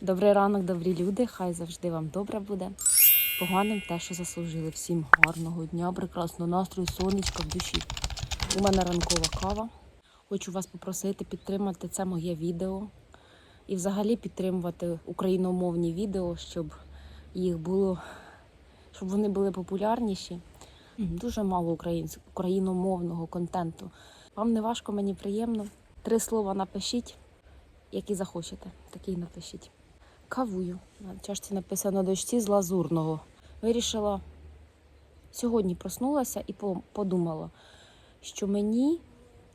Добрий ранок, добрі люди. Хай завжди вам добре буде. Поганим те, що заслужили. Всім гарного дня, прекрасного настрою, сонечка в душі. У мене ранкова кава. Хочу вас попросити підтримати це моє відео і взагалі підтримувати україномовні відео, щоб їх було, щоб вони були популярніші. Дуже мало українсь- україномовного контенту. Вам не важко, мені приємно. Три слова напишіть, які захочете, такі й напишіть. Кавую. На чашці написано дочці з лазурного. Вирішила сьогодні проснулася і подумала, що мені,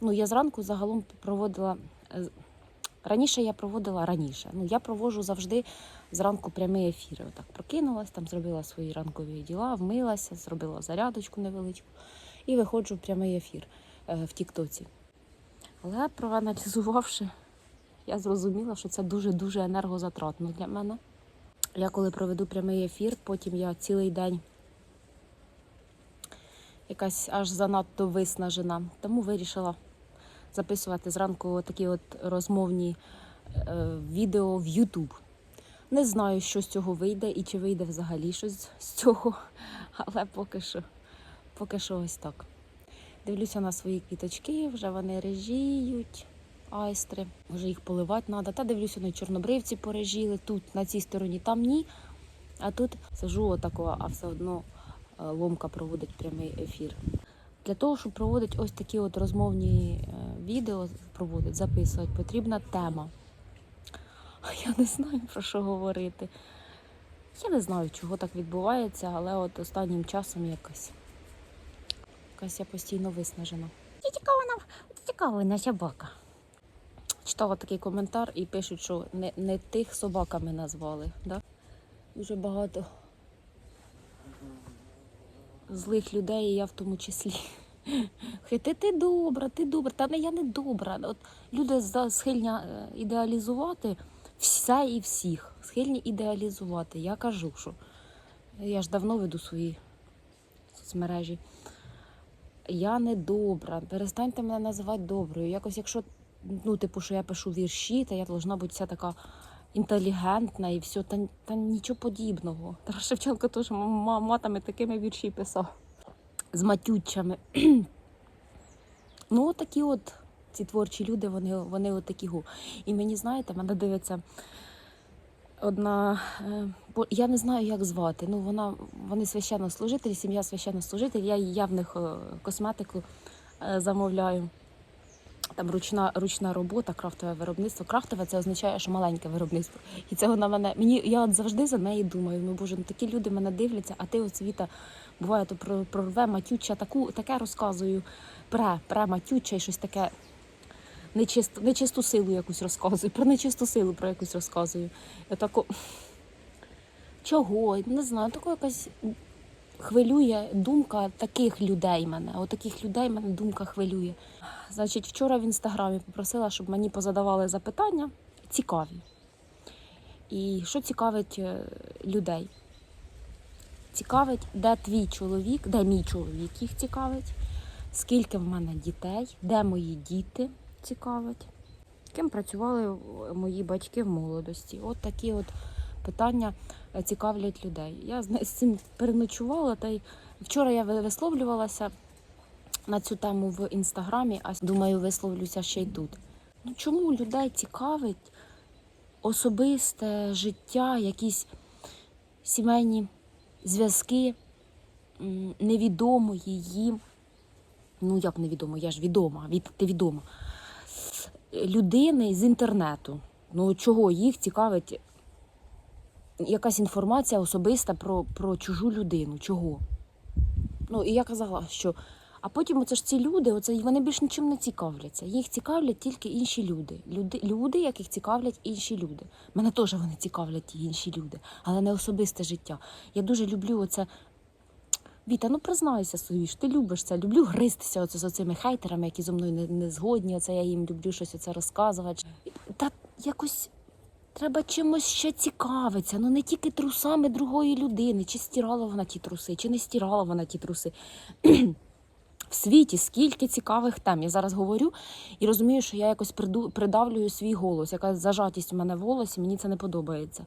ну я зранку загалом проводила. е, Раніше я проводила раніше. Ну я проводжу завжди зранку прямі ефіри. Отак прокинулась, там зробила свої ранкові діла, вмилася, зробила зарядочку невеличку і виходжу в прямий ефір е, в Тіктоці. Але проаналізувавши, я зрозуміла, що це дуже-дуже енергозатратно для мене. Я коли проведу прямий ефір, потім я цілий день якась аж занадто виснажена. Тому вирішила записувати зранку такі от розмовні е, відео в YouTube. Не знаю, що з цього вийде і чи вийде взагалі щось з цього, але поки що, поки що ось так. Дивлюся на свої квіточки, вже вони режіють, айстри. Вже їх поливати треба. Та дивлюся, на чорнобривці порежіли. Тут на цій стороні, там ні. А тут сижу отако, а все одно е, ломка проводить прямий ефір. Для того, щоб проводити ось такі от розмовні е, відео, проводить, записувати, потрібна тема. Я не знаю про що говорити. Я не знаю, чого так відбувається, але от останнім часом якось. Якась я постійно виснажена. Цікава цікава собака. Читала такий коментар і пишуть, що не, не тих собаками назвали. Да? Дуже багато злих людей, і я в тому числі. Хити, ти добра, ти добра. Та не я не добра. От люди схильні е, ідеалізувати все і всіх. Схильні ідеалізувати. Я кажу, що я ж давно веду свої соцмережі. Я не добра. Перестаньте мене називати доброю. Якось, якщо ну, типу, що я пишу вірші, то я должна бути вся така інтелігентна і все, та, та нічого подібного. Тарас Шевченко теж матами такими вірші писав з матючами. ну, такі от ці творчі люди, вони, вони от такі. гу. І мені, знаєте, мене дивиться одна, е, я не знаю, як звати. Ну, вона, вони священнослужителі, сім'я священнослужителів. Я, я в них е, косметику е, замовляю. Там ручна, ручна робота, крафтове виробництво. Крафтове це означає, що маленьке виробництво. І це вона мене. Мені я от завжди за неї думаю. Ну боже, ну такі люди мене дивляться, а ти от світа буває, то про- прорве матюча, таку таке розказую. Пре, пре матюча і щось таке. Нечисту, нечисту силу якусь розказую. Про нечисту силу про якусь розказую. Я тако. Чого? Не знаю, тако якась хвилює думка таких людей мене. От таких людей мене думка хвилює. Значить, вчора в інстаграмі попросила, щоб мені позадавали запитання цікаві. І що цікавить е, людей? Цікавить, де твій чоловік, де мій чоловік їх цікавить, скільки в мене дітей, де мої діти цікавить, ким працювали мої батьки в молодості. От такі от питання е, цікавлять людей. Я з з цим переночувала, та й вчора я висловлювалася на цю тему в інстаграмі, а думаю, висловлюся ще й тут. Ну чому людей цікавить особисте життя, якісь сімейні зв'язки невідомої їм? Ну як невідомо, я ж відома, від ти відома. Людини з інтернету. Ну чого їх цікавить якась інформація особиста про, про чужу людину? Чого? Ну і я казала, що а потім оце ж ці люди, оце вони більш нічим не цікавляться. Їх цікавлять тільки інші люди. Люди, люди яких цікавлять інші люди. Мене теж вони цікавлять інші люди, але не особисте життя. Я дуже люблю оце. Віта, ну признайся собі, ж ти любиш це. Люблю гристися оце з цими хейтерами, які зі мною не, не згодні. Оце я їм люблю щось оце розказувати. Та якось треба чимось ще цікавитися. Ну не тільки трусами другої людини, чи стирала вона ті труси, чи не стирала вона ті труси. В світі скільки цікавих тем. Я зараз говорю і розумію, що я якось придавлюю свій голос, яка зажатість у мене в голосі, мені це не подобається.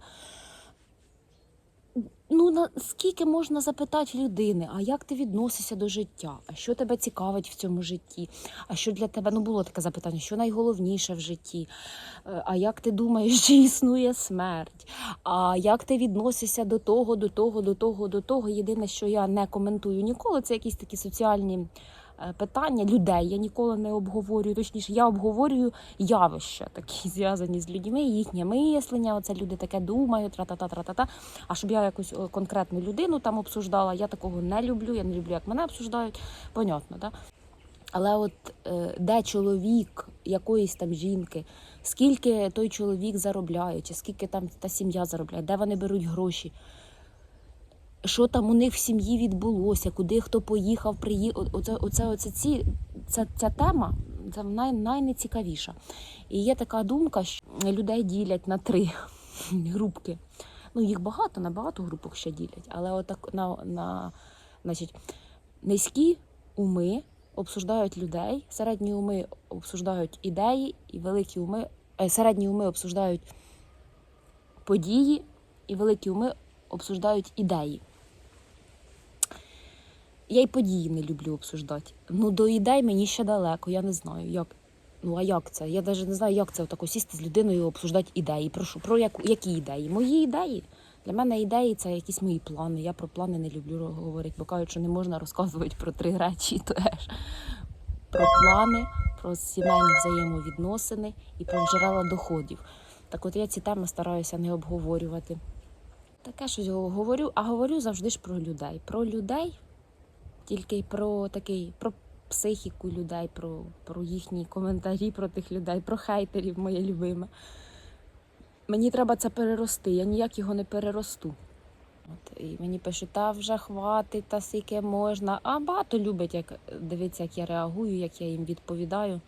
Ну, на скільки можна запитати людини, а як ти відносишся до життя? А що тебе цікавить в цьому житті? А що для тебе ну було таке запитання, що найголовніше в житті? Е, А як ти думаєш, чи існує смерть? А як ти відносишся до того, до того, до того, до того? Єдине, що я не коментую ніколи, це якісь такі соціальні питання людей. Я ніколи не обговорюю. Точніше, я обговорюю явища, такі зв'язані з людьми, їхнє мислення. Оце люди таке думають, тра-та-та, тра-та-та. А щоб я якусь е, конкретну людину там обсуждала, я такого не люблю. Я не люблю, як мене обсуждають. Понятно, так? Але от е, де чоловік якоїсь там жінки, скільки той чоловік заробляє, чи скільки там та сім'я заробляє, де вони беруть гроші, що там у них в сім'ї відбулося, куди хто поїхав, приїхав. Оце, оце, оце ці, ця, ця тема це най, найнецікавіша. І є така думка, що людей ділять на три групки. Ну, їх багато, на багато групок ще ділять, але отак на, на значить, низькі уми обсуждають людей, середні уми обсуждають ідеї, і великі уми, е, середні уми обсуждають події, і великі уми обсуждають ідеї. Я й події не люблю обсуждати. Ну, до ідей мені ще далеко, я не знаю, як. Ну, а як це? Я навіть не знаю, як це отако сісти з людиною і обсуждати ідеї. Про що? Про яку, які ідеї? Мої ідеї. Для мене ідеї це якісь мої плани. Я про плани не люблю говорити, бо кажуть, що не можна розказувати про три речі теж. Про плани, про сімейні взаємовідносини і про джерела доходів. Так от я ці теми стараюся не обговорювати. Таке щось говорю, а говорю завжди ж про людей. Про людей, тільки про такий, про психіку людей, про, про їхні коментарі про тих людей, про хейтерів, моє любиме. Мені треба це перерости, я ніяк його не переросту. От, і мені пишуть, та вже хватить, та скільки можна. А багато любить, як дивиться, як я реагую, як я їм відповідаю.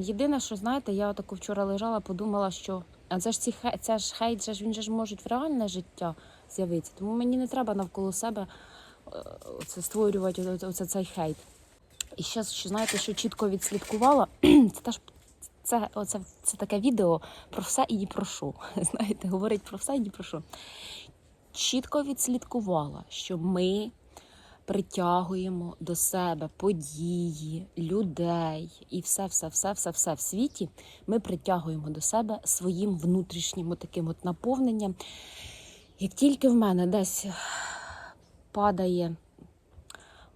Єдине, що знаєте, я тако вчора лежала, подумала, що а це ж ці це ж хейт, це ж він же ж може в реальне життя з'явитися. Тому мені не треба навколо себе е, оце створювати оце, цей хейт. І ще, що знаєте, що чітко відслідкувала, це теж це, оце, це таке відео про все і ні про що. Знаєте, говорить про все і ні про що. Чітко відслідкувала, що ми притягуємо до себе події, людей і все, все, все, все, все в світі. Ми притягуємо до себе своїм внутрішнім таким от наповненням. Як тільки в мене десь падає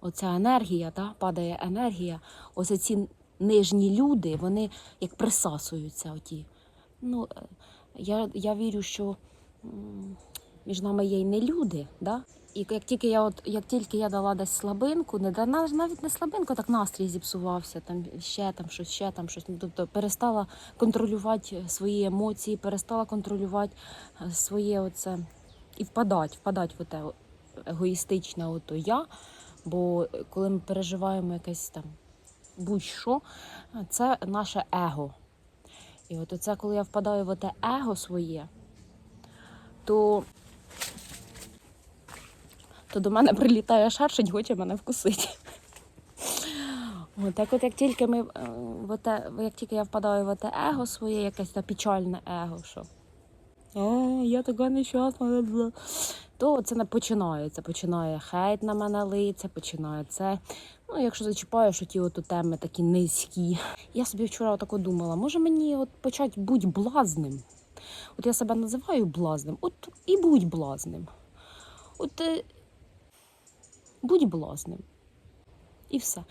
оця енергія, та, падає енергія, ось ці нижні люди, вони як присасуються. Оті. Ну, е, я, я вірю, що між нами є й не люди. Да? І як тільки я от як тільки я дала десь слабинку, не да- навіть не слабинку, так настрій зіпсувався, там ще там щось, ще там щось. Ну, тобто перестала контролювати свої емоції, перестала контролювати е, своє оце і впадать, впадать в те егоїстичне ото я. Бо е, коли ми переживаємо якесь там будь-що, це наше его. І от це, коли я впадаю в те его своє, то, то до мене прилітає шершень, хоче мене вкусити. Так от як тільки ми е, в те, як тільки я впадаю в те его своє, якесь та печальне его, що а, я така нещасна, бла-бла», то це не починається. Починає хейт на мене литься, починає це. Ну, якщо зачіпаю, що ті от теми такі низькі. Я собі вчора отако думала, може мені от почати будь блазним. От я себе називаю блазним, от і будь блазним. От е, будь блазним. І все.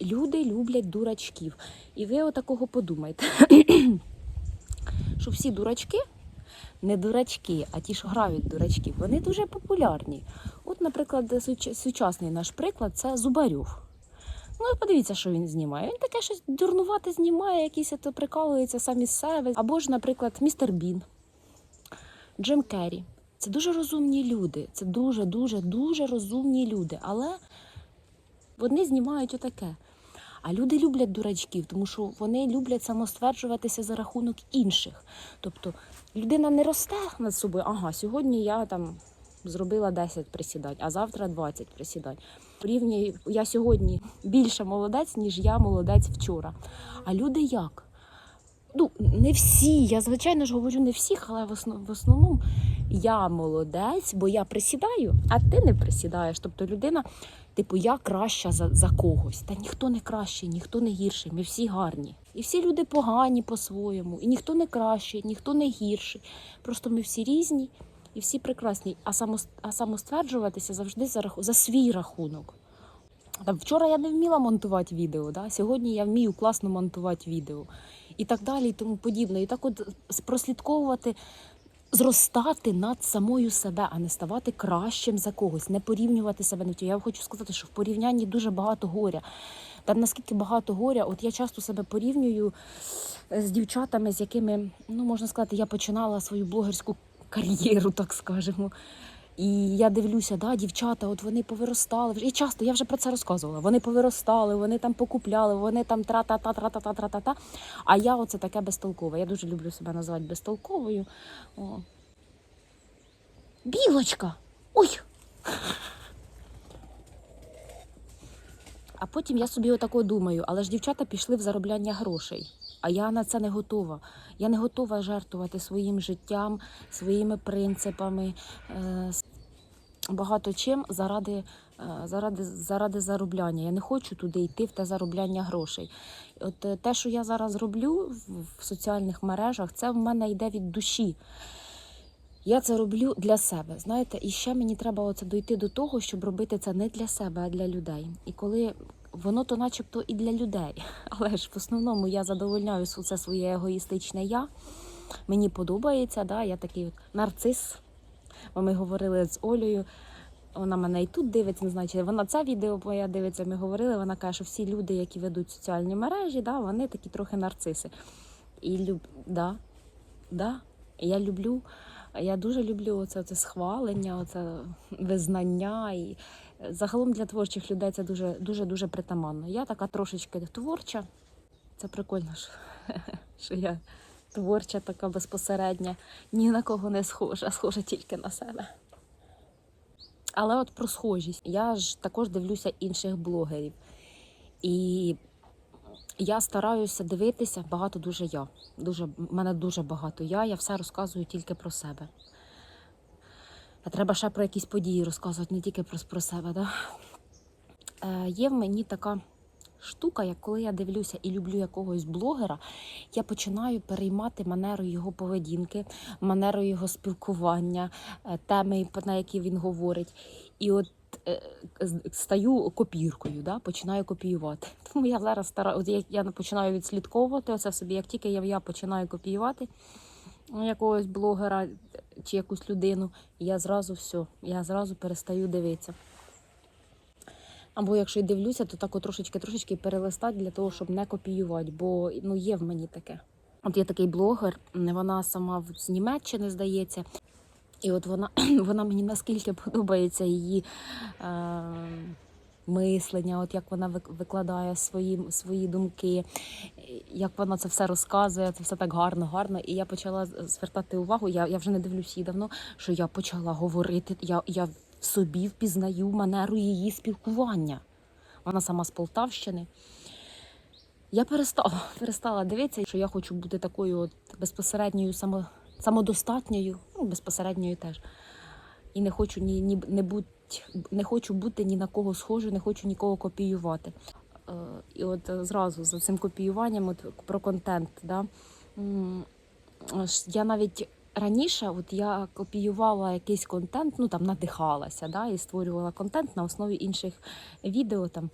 Люди люблять дурачків. І ви отакого подумайте, що всі дурачки не дурачки, а ті, що грають дурачків, вони дуже популярні. От, наприклад, сучасний наш приклад це Зубарьов. Ну, і подивіться, що він знімає. Він таке щось дурнувати знімає, якісь то прикалується самі з себе. Або ж, наприклад, містер Бін, Джим Керрі. Це дуже розумні люди. Це дуже, дуже, дуже розумні люди. Але вони знімають отаке. А люди люблять дурачків, тому що вони люблять самостверджуватися за рахунок інших. Тобто людина не росте над собою. Ага, сьогодні я там зробила 10 присідань, а завтра 20 присідань. Порівнюю, я сьогодні більше молодець, ніж я молодець вчора. А люди як? Ну, не всі. Я звичайно ж говорю не всіх, але в основ- в основному я молодець, бо я присідаю, а ти не присідаєш. Тобто людина, типу, я краща за, за когось. Та ніхто не кращий, ніхто не гірший. Ми всі гарні. І всі люди погані по-своєму. І ніхто не кращий, ніхто не гірший. Просто ми всі різні і всі прекрасні. А, самос, а самостверджуватися завжди за, за свій рахунок. Там, вчора я не вміла монтувати відео, да? сьогодні я вмію класно монтувати відео. І так далі, і тому подібне. І так от прослідковувати, зростати над самою себе, а не ставати кращим за когось, не порівнювати себе на ті. Я хочу сказати, що в порівнянні дуже багато горя. Та наскільки багато горя, от я часто себе порівнюю е, з дівчатами, з якими, ну можна сказати, я починала свою блогерську кар'єру, так скажемо. І я дивлюся, да, дівчата, от вони повиростали. вже- І часто я вже про це розказувала. Вони повиростали, вони там покупляли, вони там тра-та-та, тра-та-та, тра-та-та. А я оце таке безтолкове. Я дуже люблю себе називати безтолковою. О. Білочка! Ой! А потім я собі отако думаю, але ж дівчата пішли в заробляння грошей. А я на це не готова. Я не готова жертвувати своїм життям, своїми принципами, е, багато чим заради, е, заради, заради заробляння. Я не хочу туди йти в те заробляння грошей. От е, те, що я зараз роблю в- соціальних мережах, це в мене йде від душі. Я це роблю для себе. Знаєте, і ще мені треба оце дойти до того, щоб робити це не для себе, а для людей. І коли воно то, начебто, і для людей, але ж в основному я задовольняю це своє егоїстичне я. Мені подобається, да, я такий от нарцис. Ми говорили з Олею. Вона мене і тут дивиться, не знаю, чи вона це відео моє дивиться. Ми говорили. Вона каже, що всі люди, які ведуть соціальні мережі, да, вони такі трохи нарциси. І люб... да, да, я люблю. Я дуже люблю оце, це схвалення, оце визнання. І загалом для творчих людей це дуже дуже дуже притаманно. Я така трошечки творча. Це прикольно, що я творча, така безпосередня, ні на кого не схожа, схожа тільки на себе. Але от про схожість. Я ж також дивлюся інших блогерів. І я стараюся дивитися багато дуже я. Дуже, мене дуже багато я. Я все розказую тільки про себе. А треба ще про якісь події розказувати, не тільки про, про себе. Да? Е, є в мені така штука, як коли я дивлюся і люблю якогось блогера, я починаю переймати манеру його поведінки, манеру його спілкування, е, теми, на які він говорить. І от е, стаю копіркою, да? починаю копіювати. Тому я зараз стара, як я починаю відслідковувати оце собі, як тільки я, я починаю копіювати ну, якогось блогера чи якусь людину, я зразу все, я зразу перестаю дивитися. Або якщо й дивлюся, то так трошечки трошечки перелистати для того, щоб не копіювати, бо ну є в мені таке. От є такий блогер, вона сама з Німеччини, здається. І от вона, вона мені наскільки подобається її е, мислення, от як вона викладає свої, свої думки, як вона це все розказує, це все так гарно, гарно. І я почала звертати увагу. Я, я вже не дивлюсь її давно, що я почала говорити. Я, я собі впізнаю манеру її спілкування. Вона сама з Полтавщини. Я перестала, перестала дивитися, що я хочу бути такою от безпосередньою само, самодостатньою, ну, безпосередньою теж. І не хочу ні, ні не, будь, не хочу бути ні на кого схожою, не хочу нікого копіювати. Е, і от е, зразу за цим копіюванням от, про контент. Да? Я навіть раніше от я копіювала якийсь контент, ну там надихалася, да, і створювала контент на основі інших відео там.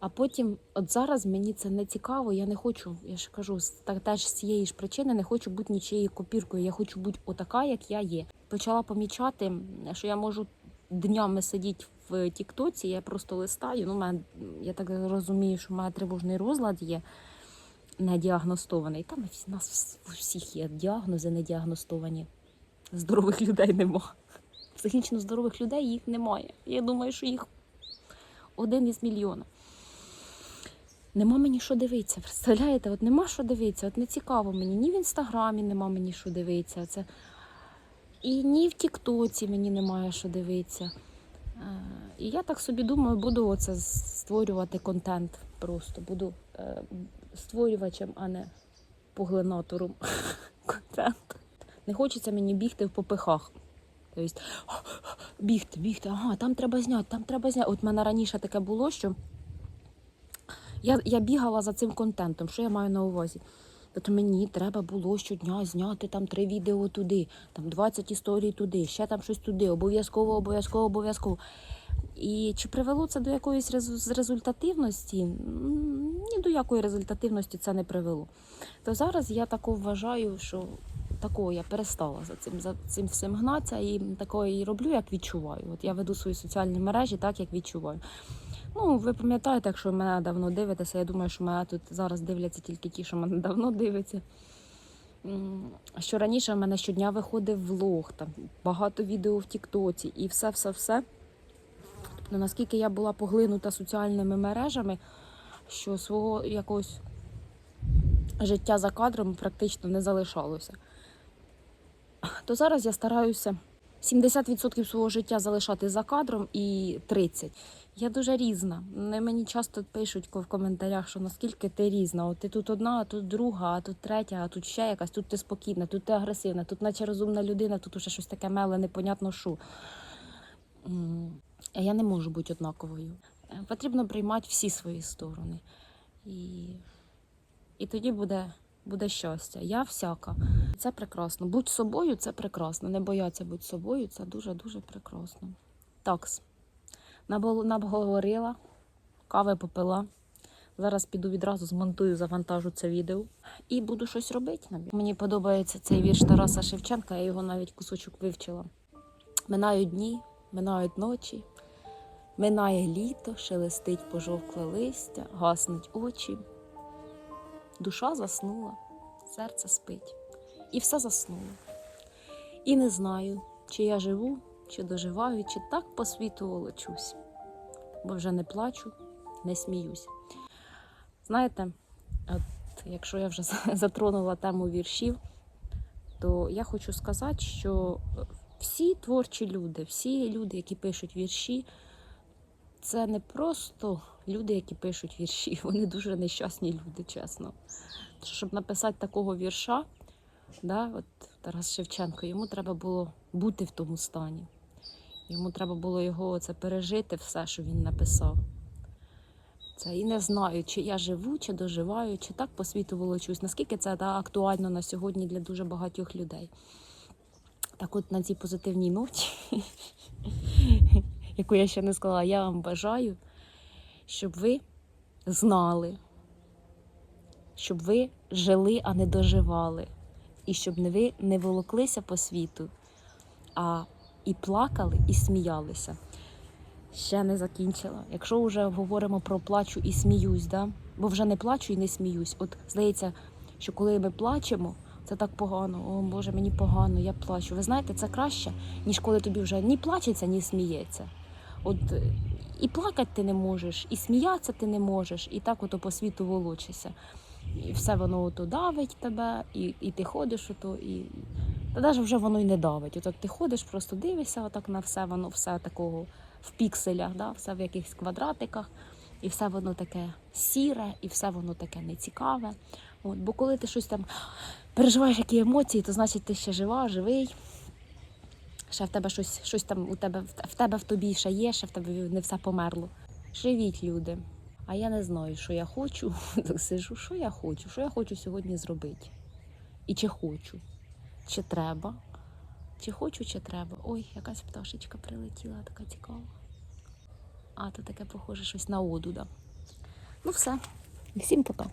А потім, от зараз мені це не цікаво, я не хочу, я ж кажу, з- теж з цієї ж причини не хочу бути нічиєю копіркою. Я хочу бути отака, як я є. Почала помічати, що я можу днями сидіти в Тіктоці, я просто листаю. Ну, мене, я так розумію, що в мене тривожний розлад є не діагностований. Там у нас у всіх є діагнози не діагностовані. Здорових людей нема. Психічно здорових людей їх немає. Я думаю, що їх один із мільйона. Нема мені що дивитися. Представляєте, от нема що дивитися, от не цікаво мені. Ні в інстаграмі нема мені що дивитися. Це... І ні в Тіктоці мені немає що дивитися. Е, І я так собі думаю, буду оце створювати контент просто. Буду е, створювачем, а не поглинатором контенту. Не хочеться мені бігти в попихах. Тобто, бігти, бігти, ага, там треба зняти, там треба зняти. От в мене раніше таке було, що я, я бігала за цим контентом. Що я маю на увазі? Тобто мені треба було щодня зняти там три відео туди, там 20 історій туди, ще там щось туди, обов'язково, обов'язково, обов'язково. І чи привело це до якоїсь резу- результативності? Ні до якої результативності це не привело. То зараз я тако вважаю, що такого я перестала за цим, за цим всім гнатися і такого і роблю, як відчуваю. От я веду свої соціальні мережі так, як відчуваю. Ну, ви пам'ятаєте, якщо мене давно дивитеся, я думаю, що мене тут зараз дивляться тільки ті, що мене давно дивляться. Що раніше в мене щодня виходив влог, там багато відео в Тіктоці і все-все-все. Тобто, наскільки я була поглинута соціальними мережами, що свого якогось життя за кадром практично не залишалося. То зараз я стараюся 70% свого життя залишати за кадром і 30%. Я дуже різна. Мені часто пишуть в коментарях, що наскільки ти різна. От ти тут одна, а тут друга, а тут третя, а тут ще якась, тут ти спокійна, тут ти агресивна, тут наче розумна людина, тут уже щось таке меле, непонятно що. Я не можу бути однаковою. Е, Потрібно приймати всі свої сторони. І, і тоді буде, буде щастя. Я всяка. Це прекрасно. Будь собою це прекрасно. Не бояться бути собою це дуже-дуже прекрасно. Такс. Наговорила, кави попила. Зараз піду відразу змонтую, завантажу це відео і буду щось робити. Мені подобається цей вірш Тараса Шевченка, я його навіть кусочок вивчила. Минають дні, минають ночі, минає літо, шелестить пожовкле листя, гаснуть очі. Душа заснула, серце спить, і все заснуло. І не знаю, чи я живу, чи доживаю, чи так по світу волочусь, бо вже не плачу, не сміюсь. Знаєте, от якщо я вже затронула тему віршів, то я хочу сказати, що всі творчі люди, всі люди, які пишуть вірші, це не просто люди, які пишуть вірші, вони дуже нещасні люди, чесно. Щоб написати такого вірша, да, от Тарас Шевченко, йому треба було бути в тому стані. Йому треба було його це пережити, все, що він написав. Це і не знаю, чи я живу, чи доживаю, чи так по світу волочусь. Наскільки це да, актуально на сьогодні для дуже багатьох людей. Так от на цій позитивній ноті, яку я ще не сказала, я вам бажаю, щоб ви знали, щоб ви жили, а не доживали. І щоб не ви не волоклися по світу, а і плакали, і сміялися. Ще не закінчила. Якщо вже говоримо про плачу і сміюсь, да? бо вже не плачу і не сміюсь. От здається, що коли ми плачемо, це так погано. О Боже, мені погано, я плачу. Ви знаєте, це краще, ніж коли тобі вже ні плачеться, ні сміється. От е, і плакати ти не можеш, і сміятися ти не можеш, і так ото по світу волочишся. І все воно ото давить тебе, і, і ти ходиш ото, і та навіть вже воно й не давить. Отак ти ходиш, просто дивишся отак на все, воно все такого в пікселях, да? все в якихось квадратиках, і все воно таке сіре, і все воно таке нецікаве. От, бо коли ти щось там переживаєш які емоції, то значить ти ще жива, живий. Ще в тебе щось, щось там у тебе в тебе в тобі ще є, ще в тебе не все померло. Живіть, люди. А я не знаю, що я хочу. Так сижу, що я хочу, що я хочу сьогодні зробити. І чи хочу, чи треба. Чи хочу, чи треба. Ой, якась пташечка прилетіла, така цікава. А, то таке похоже щось на одуда. Ну все. Всім пока.